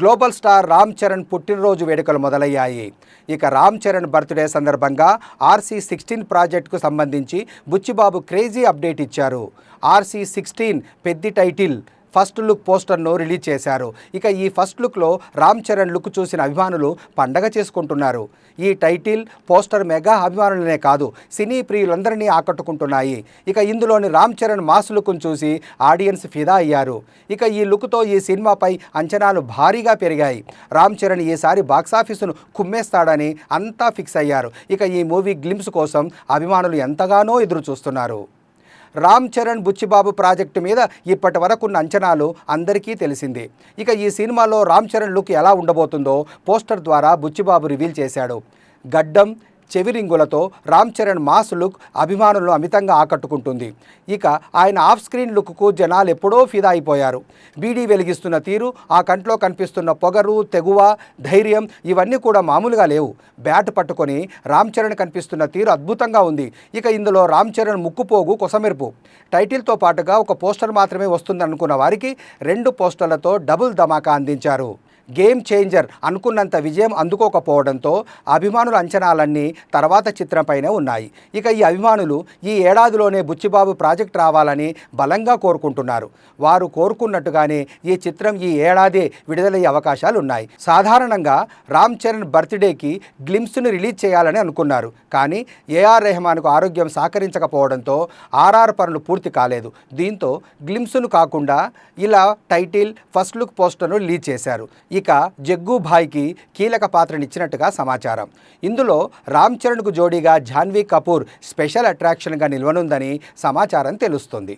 Global star Ram Charan పుట్టినరోజు వేడుకలు మొదలయ్యాయి. ఇక రామ్ చరణ్ బర్త్డే సందర్భంగా ఆర్సీ సిక్స్టీన్ ప్రాజెక్టుకు సంబంధించి బుచ్చిబాబు క్రేజీ అప్డేట్ ఇచ్చారు. RC sixteen Peddi title first look పోస్టర్ను రిలీజ్ చేశారు. ఇక ఈ ఫస్ట్ లుక్లో రామ్ చరణ్ లుక్ చూసిన అభిమానులు పండగ చేసుకుంటున్నారు. ఈ టైటిల్ పోస్టర్ మెగా అభిమానులనే కాదు సినీ ప్రియులందరినీ ఆకట్టుకుంటున్నాయి. ఇక ఇందులోని రామ్ చరణ్ మాస్ లుక్ను చూసి ఆడియన్స్ ఫిదా అయ్యారు. ఇక ఈ లుక్తో ఈ సినిమాపై అంచనాలు భారీగా పెరిగాయి. రామ్ చరణ్ ఈసారి బాక్సాఫీసును కుమ్మేస్తాడని అంతా ఫిక్స్ అయ్యారు. ఇక ఈ మూవీ గ్లిమ్స్ కోసం అభిమానులు ఎంతగానో ఎదురు చూస్తున్నారు రామ్ చరణ్ బుచ్చిబాబు ప్రాజెక్టు మీద ఇప్పటి వరకున్న అంచనాలు అందరికీ తెలిసిందే. ఇక ఈ సినిమాలో రామ్ చరణ్ లుక్ ఎలా ఉండబోతుందో పోస్టర్ ద్వారా బుచ్చిబాబు రివీల్ చేశాడు. గడ్డం చెవిరింగులతో రామ్ చరణ్ మాస్ లుక్ అభిమానులను అమితంగా ఆకట్టుకుంటుంది. ఇక ఆయన ఆఫ్ స్క్రీన్ లుక్కు జనాలు ఎప్పుడో ఫిదా అయిపోయారు. బీడీ వెలిగిస్తున్న తీరు ఆ కంట్లో కనిపిస్తున్న పొగరు తెగువ ధైర్యం ఇవన్నీ కూడా మామూలుగా లేవు. బ్యాట్ పట్టుకొని రామ్ చరణ్ కనిపిస్తున్న తీరు అద్భుతంగా ఉంది. ఇక ఇందులో రామ్ చరణ్ ముక్కుపోగు కొసమెరుపు. టైటిల్తో పాటుగా ఒక పోస్టర్ మాత్రమే వస్తుందనుకున్న వారికి రెండు పోస్టర్లతో డబుల్ ధమాకా అందించారు. గేమ్ చేంజర్ అనుకున్నంత విజయం అందుకోకపోవడంతో అభిమానుల అంచనాలన్నీ తర్వాత చిత్రంపైనే ఉన్నాయి. ఇక ఈ అభిమానులు ఈ ఏడాదిలోనే బుచ్చిబాబు ప్రాజెక్ట్ రావాలని బలంగా కోరుకుంటున్నారు. వారు కోరుకున్నట్టుగానే ఈ చిత్రం ఈ ఏడాదే విడుదలయ్యే అవకాశాలు ఉన్నాయి సాధారణంగా రామ్ చరణ్ బర్త్డేకి గ్లిమ్స్ను రిలీజ్ చేయాలని అనుకున్నారు. కానీ ఏఆర్ రెహమాన్కు ఆరోగ్యం సహకరించకపోవడంతో ఆర్ఆర్ పనులు పూర్తి కాలేదు. దీంతో గ్లిమ్స్ను కాకుండా ఇలా టైటిల్ ఫస్ట్ లుక్ పోస్టర్ను రిలీజ్ చేశారు. ఇక జగ్గుభాయ్కి కీలక పాత్రనిచ్చినట్టుగా సమాచారం. ఇందులో రామ్ చరణ్కు జోడీగా జాన్వీ కపూర్ స్పెషల్ అట్రాక్షన్గా నిల్వనుందని సమాచారం తెలుస్తుంది.